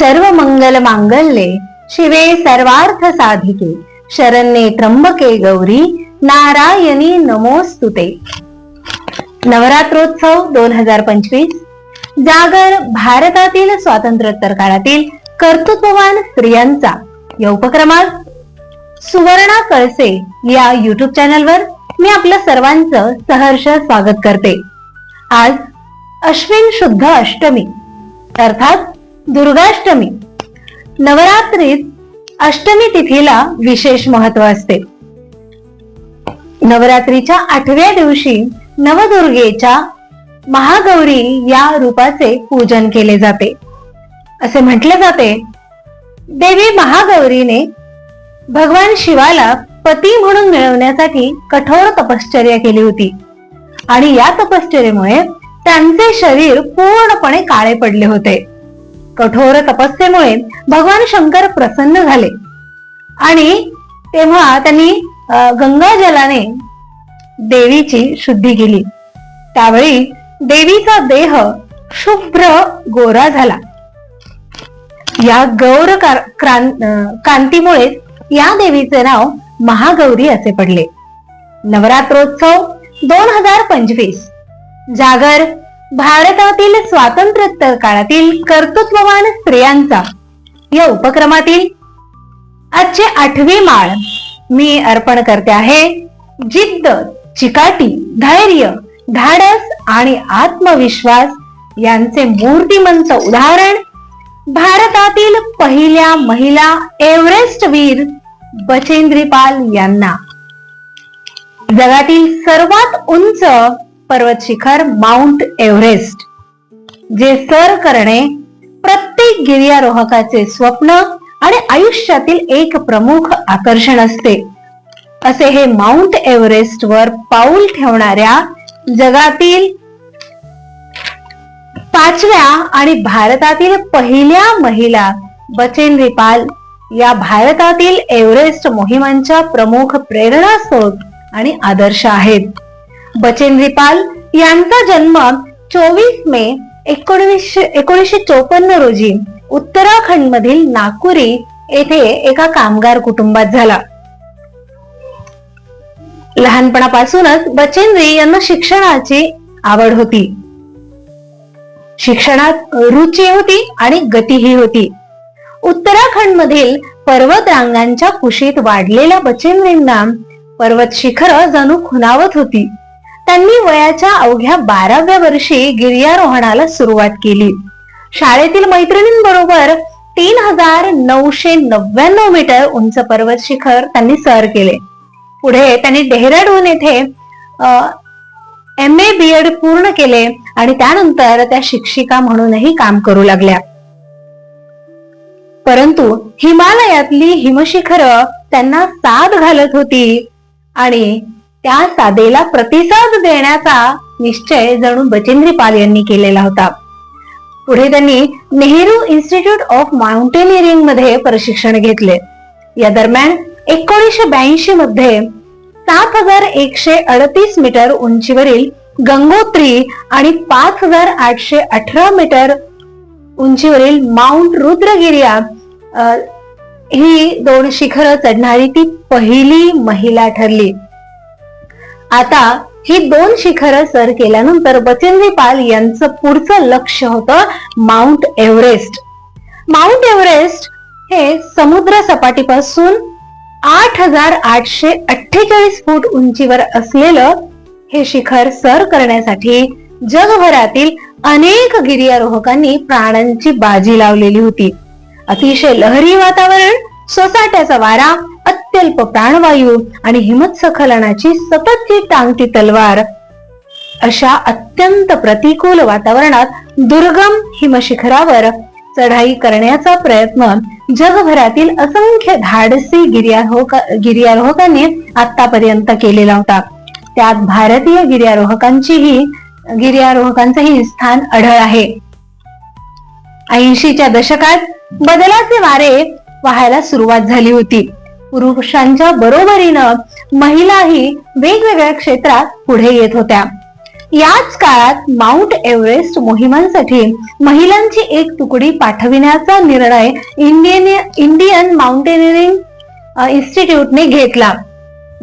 सर्व मंगल मांगल्ये. शिवे सर्वार्थ साधिके. शरण्ये त्र्यंबके गौरी. नारायणी नमोस्तुते. नवरात्रोत्सव दोन हजार पंचवीस. जागर भारतातील स्वातंत्र्योत्तर काळातील कर्तृत्ववान स्त्रियांचा. या उपक्रमात सुवर्णा कळसे या युट्यूब चॅनलवर मी आपलं सर्वांचं सहर्ष स्वागत करते. आज अश्विन शुद्ध अष्टमी. अर्थात दुर्गाष्टमी. नवरात्रीत अष्टमी तिथीला विशेष महत्त्व असते. नवरात्रीच्या आठव्या दिवशी नवदुर्गेच्या महागौरी या रूपाचे पूजन केले जाते. असे म्हटले जाते देवी महागौरीने भगवान शिवाला पती म्हणून मिळवण्यासाठी कठोर तपश्चर्या केली होती. आणि या तपश्चर्येमुळे त्यांचे शरीर पूर्णपणे काळे पडले होते. कठोर तपस्येमुळे भगवान शंकर प्रसन्न झाले. आणि तेव्हा त्यांनी गंगा जलाने देवीची शुद्धी केली. त्यावेळी देवीचा देह शुभ्र गोरा झाला. या गौर कार- या देवीचे नाव महागौरी असे पडले. नवरात्रोत्सव दोन हजार पंचवीस. जागर भारतातील स्वातंत्र्योत्तर काळातील कर्तृत्ववान स्त्रियांचा. या उपक्रमातील आजचे आठवी माळ मी अर्पण करते आहे. जिद्द चिकाटी धैर्य धाडस आणि आत्मविश्वास यांचे मूर्तिमंत उदाहरण भारतातील पहिल्या महिला एव्हरेस्ट वीर बचेंद्रीपाल यांना. जगातील सर्वात उंच पर्वत शिखर माउंट एव्हरेस्ट जे सर करणे प्रत्येक गिर्यारोहकाचे स्वप्न आणि आयुष्यातील एक प्रमुख आकर्षण असते. असे हे माउंट एव्हरेस्ट वर पाऊल ठेवणाऱ्या जगातील पाचव्या आणि भारतातील पहिल्या महिला बचेंद्री पाल या भारतातील एव्हरेस्ट मोहिमांच्या प्रमुख प्रेरणा स्रोत आणि आदर्श आहेत. बचेंद्री पाल यांचा जन्म चोवीस मे एकोणीसशे एकोणीसशे चोपन्न रोजी उत्तराखंड मधील नागपुरी येथे एका कामगार कुटुंबात झाला. लहानपणापासूनच बचेंद्री यांना शिक्षणाची आवड होती. शिक्षणात रुची होती आणि गतीही होती. उत्तराखंड मधील पर्वत रांगांच्या कुशीत वाढलेल्या बचेंद्रींना पर्वत शिखर जणू खुणावत होती. त्यांनी वयाच्या अवघ्या बाराव्या वर्षी गिर्यारोहणाला सुरुवात केली. शाळेतील मैत्रिणींबरोबर तीन हजार नऊशे नव्याण्णव मीटर उंच पर्वत शिखर त्यांनी सर केले. पुढे त्यांनी डेहराडून येथे एम ए बी एड पूर्ण केले आणि त्यानंतर त्या शिक्षिका म्हणूनही काम करू लागल्या. परंतु हिमालयातली हिमशिखर त्यांना साथ घालत होती आणि त्या साधेला प्रतिसाद देण्याचा निश्चय जणू बचेंद्री पाल यांनी केलेला होता. पुढे त्यांनी नेहरू इन्स्टिट्यूट ऑफ माउंटेनिअरिंगमध्ये प्रशिक्षण घेतले. या दरम्यान एकोणीसशे ब्याऐंशी मध्ये सात हजार एकशे अडतीस मीटर उंचीवरील गंगोत्री आणि पाच हजार आठशे अठरा मीटर उंचीवरील माउंट रुद्रगिरिया ही दोन शिखरं चढणारी ती पहिली महिला ठरली. आता ही दोन शिखरं सर केल्यानंतर बचेंद्री पाल यांचं पुढचं लक्ष होतं माउंट एव्हरेस्ट. माउंट एव्हरेस्ट हे समुद्र सपाटीपासून आठ हजार आठशे अठ्ठेचाळीस फूट उंचीवर असलेलं हे शिखर सर करण्यासाठी जगभरातील अनेक गिर्यारोहकांनी प्राणांची बाजी लावलेली होती. अतिशय लहरी वातावरण सोसाट्याचा वारा अत्यल्प प्राणवायू आणि हिमस्खलनाची सततची टांगती तलवार अशा अत्यंत प्रतिकूल वातावरणात दुर्गम हिमशिखरावर चढाई करण्याचा प्रयत्न जगभरातील असंख्य धाडसी गिर्यारोहक गिर्यारोहकांनी आतापर्यंत केलेला होता. त्यात भारतीय गिर्यारोहकांचीही गिर्यारोहकांचंही स्थान आढळ आहे. ऐंशीच्या दशकात बदलाचे वारे वाहायला सुरुवात झाली होती. पुरुषांच्या बरोबरीनं महिलाही वेगवेगळ्या क्षेत्रात पुढे येत होत्या. याच काळात माउंट एव्हरेस्ट मोहिमांसाठी महिलांची एक तुकडी पाठविण्याचा निर्णय इंडियन इंडियन माउंटेनिअरिंग इन्स्टिट्यूटने घेतला.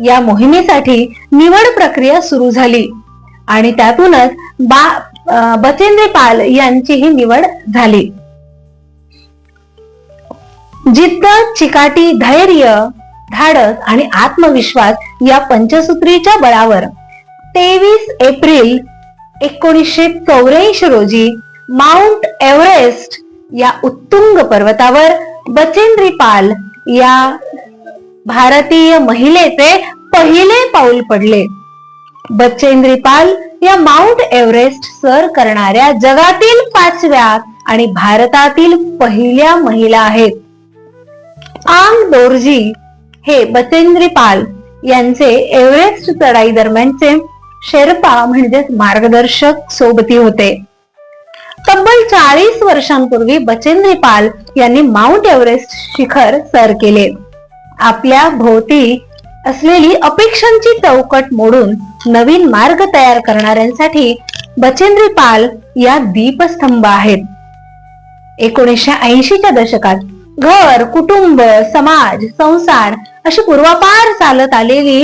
या मोहिमेसाठी निवड प्रक्रिया सुरू झाली आणि त्यातूनच बा बचेंद्र पाल यांचीही निवड झाली. जिद्द चिकाटी धैर्य धाडस आणि आत्मविश्वास या पंचसूत्रीच्या बळावर. तेवीस एप्रिल एकोणीसशे चौऱ्याऐंशी रोजी माउंट एव्हरेस्ट या उत्तुंग पर्वतावर बचेंद्री पाल या भारतीय महिलेचे पहिले पाऊल पडले. बचेंद्री पाल या माउंट एव्हरेस्ट सर करणाऱ्या जगातील पाचव्या आणि भारतातील पहिल्या महिला आहेत. आंग दोरजी हे बचेंद्रीपाल यांचे एव्हरेस्ट चढाई दरम्यानचे शेर्पा म्हणजेच मार्गदर्शक सोबती होते. तब्बल चाळीस वर्षांपूर्वी बचेंद्री पाल यांनी माउंट एव्हरेस्ट शिखर सर केले. आपल्या भोवती असलेली अपेक्षांची चौकट मोडून नवीन मार्ग तयार करणाऱ्यांसाठी बचेंद्री पाल या दीपस्तंभ आहेत. एकोणीसशे ऐंशीच्या दशकात घर कुटुंब समाज संसार अशी पूर्वापार चालत आलेली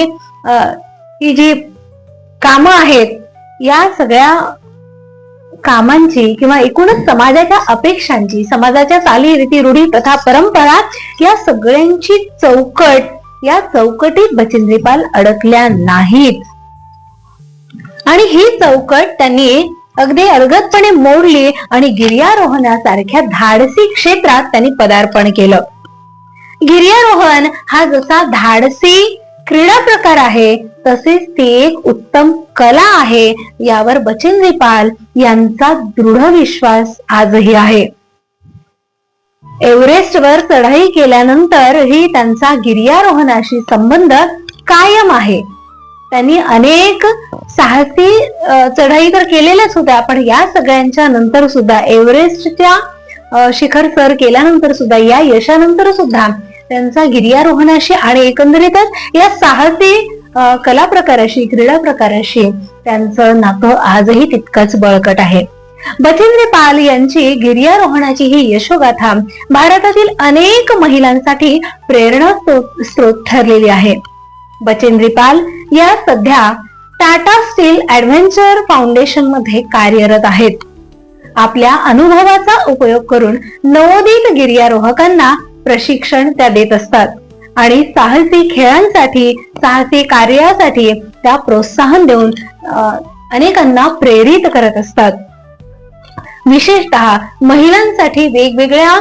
ही जी कामं आहेत या सगळ्या कामांची किंवा एकूणच समाजाच्या अपेक्षांची समाजाच्या चालीरीती रूढी प्रथा परंपरा या सगळ्यांची चौकट या चौकटीत बचिंद्रीपाल अडकल्या नाहीत. आणि ही चौकट त्यांनी अगदी अर्गतपणे मोडली आणि गिर्यारोहणासारख्या धाडसी क्षेत्रात त्यांनी पदार्पण केलं. गिर्यारोहण हा जसा धाडसी क्रीडा प्रकार आहे तसेच ती एक उत्तम कला आहे यावर बचिंद्री पाल यांचा दृढ विश्वास आजही आहे. एव्हरेस्टवर चढाई केल्यानंतर ही त्यांचा गिर्यारोहणाशी संबंध कायम आहे. त्यांनी अनेक साहसी चढाई तर केलेल्याच होत्या पण या सगळ्यांच्या नंतर सुद्धा एव्हरेस्टच्या शिखर सर केल्यानंतर सुद्धा या यशानंतर सुद्धा त्यांचा गिर्यारोहणाशी आणि एकंदरीतच या साहसी कला प्रकाराशी क्रीडा प्रकाराशी त्यांचं नातं आजही तितकंच बळकट आहे. बचिंद्र पाल यांची गिर्यारोहणाची ही यशोगाथा भारतातील अनेक महिलांसाठी प्रेरणा स्त्रोत स्रोत ठरलेली आहे. बचेंद्री पाल या सध्या टाटा स्टील ऍडव्हेंचर फाउंडेशनमध्ये कार्यरत आहेत. आपल्या अनुभवाचा उपयोग करून नवोदित गिर्यारोहकांना प्रशिक्षण त्या देत असतात आणि साहसी खेळांसाठी साहसी कार्यासाठी त्या प्रोत्साहन देऊन अनेकांना प्रेरित करत असतात. विशेषतः महिलांसाठी वेगवेगळ्या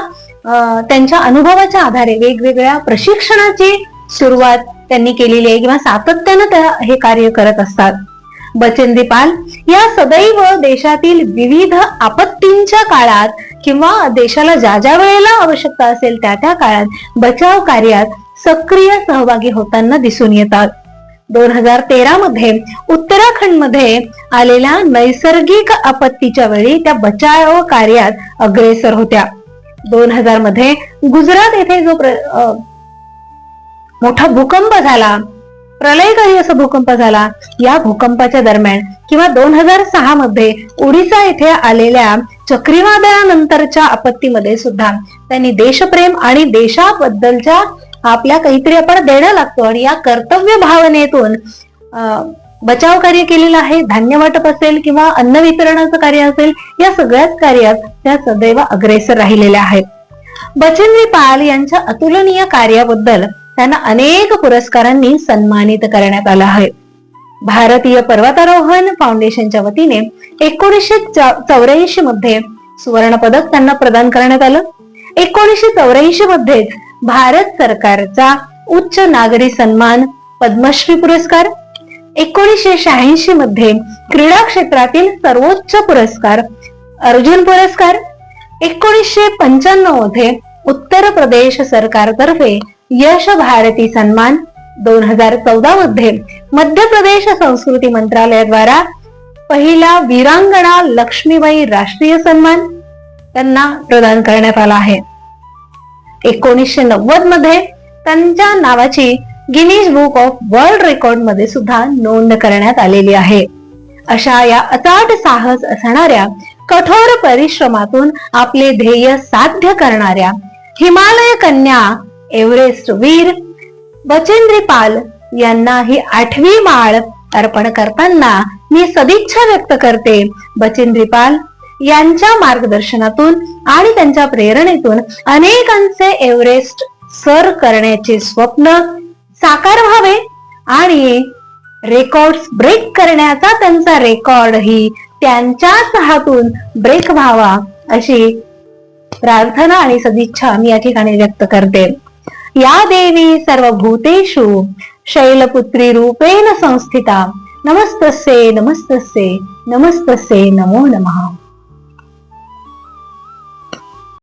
अं, त्यांच्या अनुभवाच्या आधारे वेगवेगळ्या प्रशिक्षणाची सुरुवात त्यांनी केलेली आहे किंवा सातत्यानं त्या हे कार्य करत असतात. बचेंद्री पाल या सदैव देशातील विविध आपत्तींच्या काळात किंवा देशाला ज्या ज्या वेळेला आवश्यकता असेल त्या त्या काळात बचाव कार्यात सक्रिय सहभागी होताना दिसून येतात. दोन हजार तेरा मध्ये उत्तराखंडमध्ये आलेल्या नैसर्गिक आपत्तीच्या वेळी त्या बचाव कार्यात अग्रेसर होत्या. दोन हजारमध्ये गुजरात येथे जो प्र- मोठा भूकंप झाला. प्रलयकारी असा भूकंप झाला. या भूकंपाच्या दरम्यान किंवा दोन हजार सहा मध्ये ओडिसा येथे आलेल्या चक्रीवादळानंतरच्या आपत्तीमध्ये सुद्धा त्यांनी देशप्रेम आणि देशाबद्दलच्या आपल्या काहीतरी आपण देणं लागतो आणि या कर्तव्य भावनेतून अं, बचाव कार्य केलेलं आहे धान्य वाटप असेल किंवा अन्न वितरणाचं कार्य असेल या सगळ्याच कार्यात त्या सदैव अग्रेसर राहिलेल्या आहेत. बचेंद्री पाल यांच्या अतुलनीय कार्याबद्दल त्यांना अनेक पुरस्कारांनी सन्मानित करण्यात आलं आहे. भारतीय पर्वतारोहण फाउंडेशनच्या वतीने एकोणीसशे चौऱ्याऐंशी मध्ये सुवर्ण पदक त्यांना प्रदान करण्यात आलं. एकोणीसशे चौऱ्याऐंशी मध्येच भारत सरकारचा उच्च नागरी सन्मान पद्मश्री पुरस्कार. एकोणीसशे शहाऐंशी मध्ये क्रीडा क्षेत्रातील सर्वोच्च पुरस्कार अर्जुन पुरस्कार. एकोणीसशे पंच्याण्णवमध्ये उत्तर प्रदेश सरकारतर्फे यश भारती सन्मान दोन हजार चौदा मध्ये मध्य प्रदेश संस्कृती मंत्रालयाद्वारा पहिला वीरांगणा लक्ष्मीबाई राष्ट्रीय सन्मान त्यांना प्रदान करण्यात आला आहे. एकोणीसशे नव्वदमध्ये त्यांच्या नावाची गिनीज बुक ऑफ वर्ल्ड रेकॉर्डमध्ये सुद्धा नोंद करण्यात आलेली आहे. अशा या अचाट साहस असणाऱ्या कठोर परिश्रमातून आपले ध्येय साध्य करणाऱ्या हिमालय कन्या एव्हरेस्ट वीर बचेंद्री पाल यांना ही आठवी माळ अर्पण करताना मी सदिच्छा व्यक्त करते. बचेंद्री पाल यांच्या मार्गदर्शनातून आणि त्यांच्या प्रेरणेतून अनेकांचे एव्हरेस्ट सर करण्याचे स्वप्न साकार व्हावे आणि रेकॉर्ड ब्रेक करण्याचा त्यांचा रेकॉर्ड ही त्यांच्याच हातून ब्रेक व्हावा अशी प्रार्थना आणि सदिच्छा मी या ठिकाणी व्यक्त करते. या देवी सर्व भूतेषु शैलपुत्री रूपेण संस्थिता। नमस्तसे नमस्तसे नमस्तसे नमो नमः।